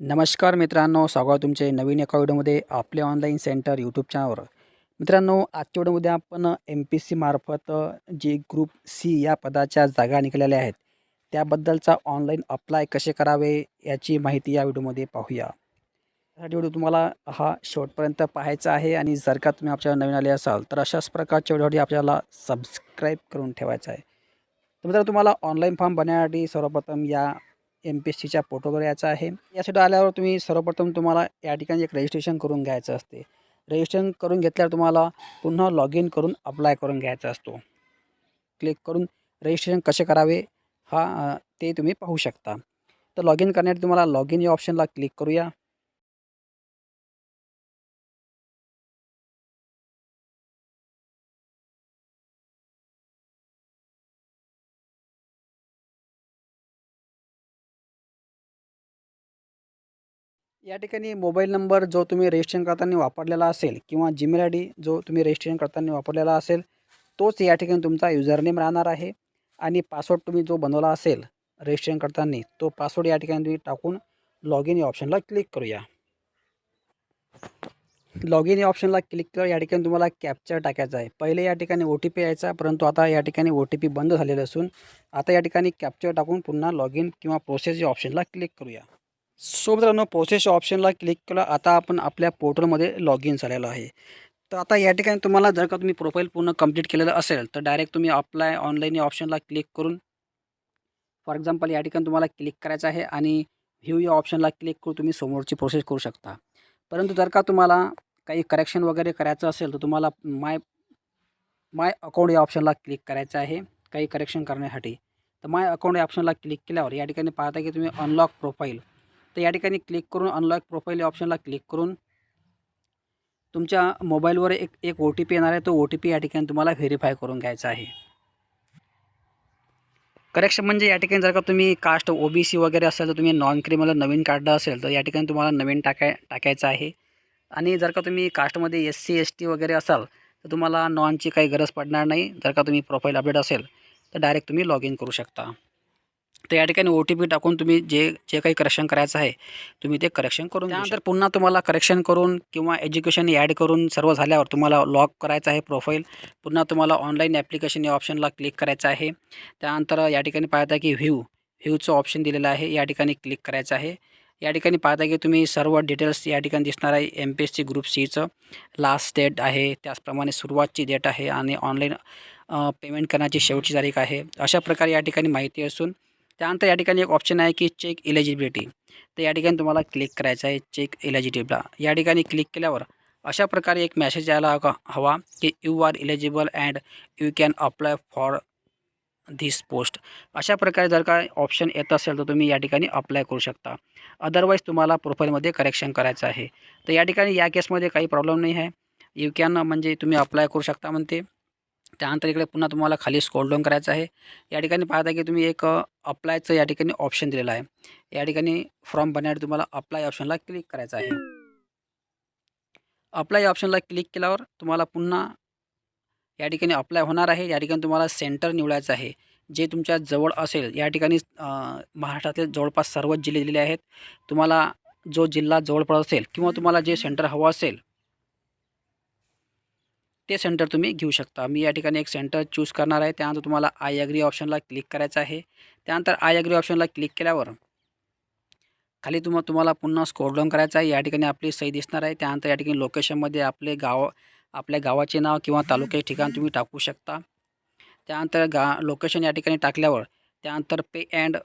नमस्कार मित्रांनो स्वागत तुमचे नवीन एका व्हिडिओमध्ये आपले ऑनलाईन सेंटर यूट्यूब चॅनलवर मित्रांनो आजच्या व्हिडिओमध्ये आपण एम पी सी मार्फत जे ग्रुप सी या पदाच्या जागा निघालेल्या आहेत त्याबद्दलचा ऑनलाईन अप्लाय कसे करावे याची माहिती या व्हिडिओमध्ये पाहूया. त्यासाठी व्हिडिओ तुम्हाला हा शेवटपर्यंत पाहायचा आहे आणि जर का तुम्ही आपल्याला नवीन आले असाल तर अशाच प्रकारच्या व्हिडिओसाठी आपल्याला सबस्क्राईब करून ठेवायचं आहे. तर मित्रांनो तुम्हाला ऑनलाईन फॉर्म बनण्यासाठी सर्वप्रथम या एम पी एस सीच्या पोर्टलवर यायचं आहे. यासाठी आल्यावर तुम्ही सर्वप्रथम तुम्हाला या ठिकाणी एक रजिस्ट्रेशन करून घ्यायचं असते. रजिस्ट्रेशन करून घेतल्यावर तुम्हाला पुन्हा लॉग इन करून अप्लाय करून घ्यायचा असतो. क्लिक करून रजिस्ट्रेशन कसे करावे हा ते तुम्ही पाहू शकता. तर लॉग इन करण्यासाठी तुम्हाला लॉग इन या ऑप्शनला क्लिक करूया. या ठिकाणी मोबाईल नंबर जो तुम्ही रजिस्ट्रेशन करताना वापरलेला असेल किंवा जीमेल आय डी जो तुम्ही रजिस्ट्रेशन करताना वापरलेला असेल तोच या ठिकाणी तुमचा युजरनेम राहणार आहे. आणि पासवर्ड तुम्ही जो बनवला असेल रजिस्ट्रेशन करताना तो पासवर्ड या ठिकाणी तुम्ही टाकून लॉग इन या ऑप्शनला क्लिक करूया. लॉग इन या ऑप्शनला क्लिक केल्यावर या ठिकाणी तुम्हाला कॅप्चर टाकायचा आहे. पहिले या ठिकाणी ओ टी पी यायचा परंतु आता या ठिकाणी ओ टी पी बंद झालेलं असून आता या ठिकाणी कॅप्चर टाकून पुन्हा लॉग इन किंवा प्रोसेस या ऑप्शनला क्लिक करूया. सो मित्रांनो प्रोसेस ऑप्शनला क्लिक केलं. आता आपण आपल्या पोर्टलमध्ये लॉग इन झालेलो आहे. तर आता या ठिकाणी तुम्हाला जर का तुम्ही प्रोफाईल पूर्ण कंप्लीट केलेलं असेल तर डायरेक्ट तुम्ही अप्लाय ऑनलाईन या ऑप्शनला क्लिक करून फॉर एक्झाम्पल या ठिकाणी तुम्हाला क्लिक करायचं आहे आणि व्ह्यू या ऑप्शनला क्लिक करून तुम्ही समोरची प्रोसेस करू शकता. परंतु जर का तुम्हाला काही करेक्शन वगैरे करायचं असेल तर तुम्हाला माय माय अकाउंट या ऑप्शनला क्लिक करायचं आहे काही करेक्शन करण्यासाठी. तर माय अकाउंट या ऑप्शनला क्लिक केल्यावर या ठिकाणी पाहता की तुम्ही अनलॉक प्रोफाईल तर या ठिकाणी क्लिक करून अनलॉक प्रोफाईल या ऑप्शनला क्लिक करून तुमच्या मोबाईलवर एक एक ओ टी पी येणार आहे. तो ओ टी पी या ठिकाणी तुम्हाला व्हेरीफाय करून घ्यायचा आहे. करेक्शन म्हणजे या ठिकाणी जर का तुम्ही कास्ट ओ बी सी वगैरे असेल तर तुम्ही नॉन क्रिमिनल नवीन काढलं असेल तर या ठिकाणी तुम्हाला नवीन टाकाय टाकायचं आहे. आणि जर का तुम्ही कास्टमध्ये एस सी एस टी वगैरे असाल तर तुम्हाला नॉनची काही गरज पडणार नाही. जर का तुम्ही प्रोफाईल अपडेट असेल तर डायरेक्ट तुम्ही लॉग इन करू शकता. तर या ठिकाणी ओ टी पी टाकून तुम्ही जे जे काही करेक्शन करायचं आहे तुम्ही ते करेक्शन करून त्यानंतर पुन्हा तुम्हाला करेक्शन करून किंवा एज्युकेशन ॲड करून सर्व झाल्यावर तुम्हाला लॉक करायचं आहे प्रोफाईल पुन्हा तुम्हाला ऑनलाईन ॲप्लिकेशन या ऑप्शनला क्लिक करायचं आहे. त्यानंतर या ठिकाणी पाहता की व्ह्यू व्ह्यूचं ऑप्शन दिलेलं आहे. या ठिकाणी क्लिक करायचं आहे. या ठिकाणी पाहता की तुम्ही सर्व डिटेल्स या ठिकाणी दिसणार आहे. M P S C group सीचं लास्ट डेट आहे. त्याचप्रमाणे सुरुवातची डेट आहे आणि ऑनलाईन पेमेंट करण्याची शेवटची तारीख आहे. अशा प्रकारे या ठिकाणी माहिती असून त्यानंतर या ठिकाणी एक ऑप्शन आहे की चेक इलिजिबिलिटी तर या ठिकाणी तुम्हाला क्लिक करायचं आहे चेक इलिजिबिलिटीला या ठिकाणी क्लिक केल्यावर अशा प्रकारे एक मेसेज यायला हवा हवा की you are eligible and you can apply for this post अशा प्रकारे जर का ऑप्शन येत असेल तर तुम्ही या ठिकाणी अप्लाय करू शकता. अदरवाईज तुम्हाला प्रोफाईलमध्ये करेक्शन करायचं आहे. तर या ठिकाणी या केसमध्ये काही प्रॉब्लेम नाही आहे. यू कॅन म्हणजे तुम्ही अप्लाय करू शकता म्हणते. त्यानंतर इकडे पुन्हा तुम्हाला खाली स्क्रोल डाऊन करायचं आहे. या ठिकाणी पाहता की तुम्ही एक अप्लायचं या ठिकाणी ऑप्शन दिलेलं आहे. या ठिकाणी फॉर्म भरण्यासाठी तुम्हाला अप्लाय ऑप्शनला क्लिक करायचं आहे. अप्लाय ऑप्शनला क्लिक केल्यावर तुम्हाला पुन्हा या ठिकाणी अप्लाय होणार आहे. या ठिकाणी तुम्हाला सेंटर निवडायचं आहे. जे तुमच्या जवळ असेल या ठिकाणी महाराष्ट्रातील महाराष्ट्रातले जवळपास सर्वच जिल्हे दिलेले आहेत. तुम्हाला जो जिल्हा जवळ पडत असेल किंवा तुम्हाला जे सेंटर हवं असेल ते सेंटर तुम्ही घेऊ शकता. मी या ठिकाणी एक सेंटर चूज करणार आहे. त्यानंतर तुम्हाला आय अग्री ऑप्शनला क्लिक करायचं आहे. त्यानंतर आय अग्री ऑप्शनला क्लिक केल्यावर खाली तुम तुम्हाला पुन्हा स्कोरडाऊन करायचं आहे. या ठिकाणी आपली सही दिसणार आहे. त्यानंतर या ठिकाणी लोकेशनमध्ये आपले गाव आपल्या गावाचे नाव किंवा तालुक्याचे ठिकाण तुम्ही टाकू शकता. त्यानंतर गा लोकेशन या ठिकाणी टाकल्यावर त्यानंतर pay and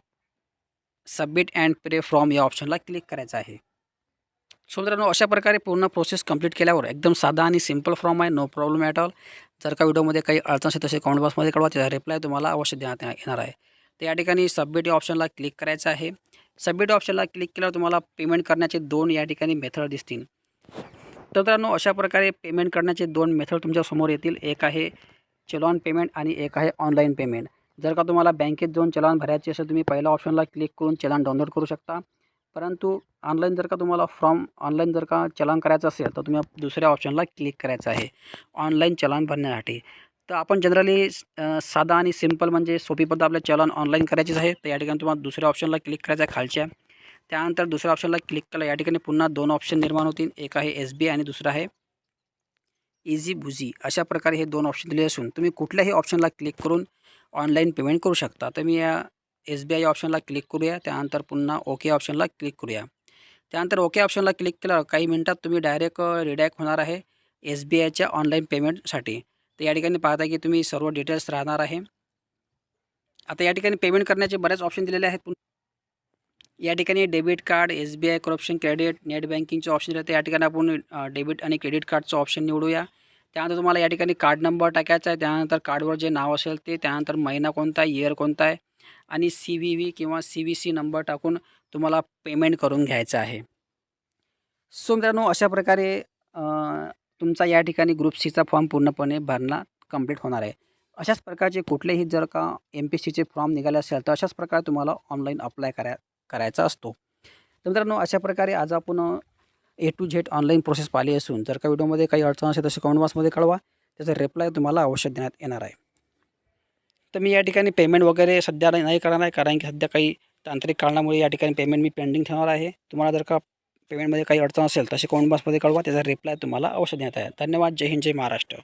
submit and pay from या ऑप्शनला क्लिक करायचं आहे. सो मित्रांनो अशा प्रकारे पूर्ण प्रोसेस कंप्लीट केल्यावर एकदम साधा आणि सिंपल फॉर्म आहे नो प्रॉब्लेम ॲट ऑल जर का व्हिडिओमध्ये काही अडचण असेल तसे कमेंट बॉक्समध्ये कळवा त्याचा रिप्लाय तुम्हाला अवश्य देण्यात येणार आहे. तर या ठिकाणी सबमिट या ऑप्शनला क्लिक करायचं आहे. सबमिट ऑप्शनला क्लिक केल्यावर तुम्हाला पेमेंट करण्याचे दोन या ठिकाणी मेथड दिसतील. तर मित्रांनो अशा प्रकारे पेमेंट करण्याचे दोन मेथड तुमच्यासमोर येतील. एक आहे चलॉन पेमेंट आणि एक आहे ऑनलाईन पेमेंट जर का तुम्हाला बँकेत जाऊन चलान भरायचे असेल तुम्ही पहिल्या ऑप्शनला क्लिक करून चलान डाउनलोड करू शकता. परंतु ऑनलाईन जर का तुम्हाला फॉर्म ऑनलाईन जर का चलान करायचं असेल तर तुम्ही दुसऱ्या ऑप्शनला क्लिक करायचं आहे. ऑनलाईन चलान भरण्यासाठी. तर आपण जनरली साधा आणि सिंपल म्हणजे सोपी पद्धत आपल्या चलन ऑनलाईन करायचीच आहे. तर या ठिकाणी तुम्हाला दुसऱ्या ऑप्शनला क्लिक करायचं आहे खालच्या. त्यानंतर दुसऱ्या ऑप्शनला क्लिक केलं या ठिकाणी पुन्हा दोन ऑप्शन निर्माण होतील. एक आहे एस बी आय आणि दुसरं आहे इझी बुझी अशा प्रकारे हे दोन ऑप्शन दिले असून तुम्ही कुठल्याही ऑप्शनला क्लिक करून ऑनलाईन पेमेंट करू शकता. तर मी या एस बी आय ऑप्शनला क्लिक करूया. त्यानंतर पुन्हा ओके ऑप्शनला क्लिक करूया. त्यानंतर ओके ऑप्शनला क्लिक केलं काही मिनटात तुम्ही डायरेक्ट रिडॅक होणार आहे एस बी आयच्या ऑनलाईन पेमेंटसाठी. तर या ठिकाणी पाहता की तुम्ही सर्व डिटेल्स राहणार आहे. आता या ठिकाणी पेमेंट करण्याचे बरेच ऑप्शन दिलेले आहेत. या ठिकाणी debit card S B I corruption credit net बँकिंगचे ऑप्शन दिले तर या ठिकाणी आपण डेबिट आणि क्रेडिट कार्डचं ऑप्शन निवडूया. त्यानंतर तुम्हाला या ठिकाणी कार्ड नंबर टाकायचा आहे. त्यानंतर कार्डवर जे नाव असेल ते त्यानंतर महिना कोणता आहे इयर कोणता आहे आणि सी व्ही व्ही किंवा सी व्ही सी नंबर टाकून तुम्हाला पेमेंट करून घ्यायचं आहे. सो मित्रांनो अशा प्रकारे तुमचा या ठिकाणी ग्रुप सीचा फॉर्म पूर्णपणे भरणा कंप्लीट होणार आहे. अशाच प्रकारचे कुठलेही जर का एम पी सीचे फॉर्म निघाले असेल तर अशाच प्रकारे तुम्हाला ऑनलाईन अप्लाय करा करायचा असतो. तर मित्रांनो अशा प्रकारे आज आपण A to Z online process पाहिली असून जर का व्हिडिओमध्ये काही अडचण असेल तसे कमेंट बॉक्समध्ये कळवा. त्याचा रिप्लाय तुम्हाला अवश्य देण्यात येणार आहे. तर मी या ठिकाणी पेमेंट वगैरे सध्या नाही करणार आहे कारण की सध्या काही तांत्रिक कारणामुळे या ठिकाणी पेमेंट मी पेंडिंग ठेवणार आहे. तुम्हाला जर का पेमेंटमध्ये काही अडचण असेल तसे कमेंट बॉक्समध्ये कळवा त्याचा रिप्लाय तुम्हाला अवश्य देण्यात आहे धन्यवाद. जय हिंद जय महाराष्ट्र.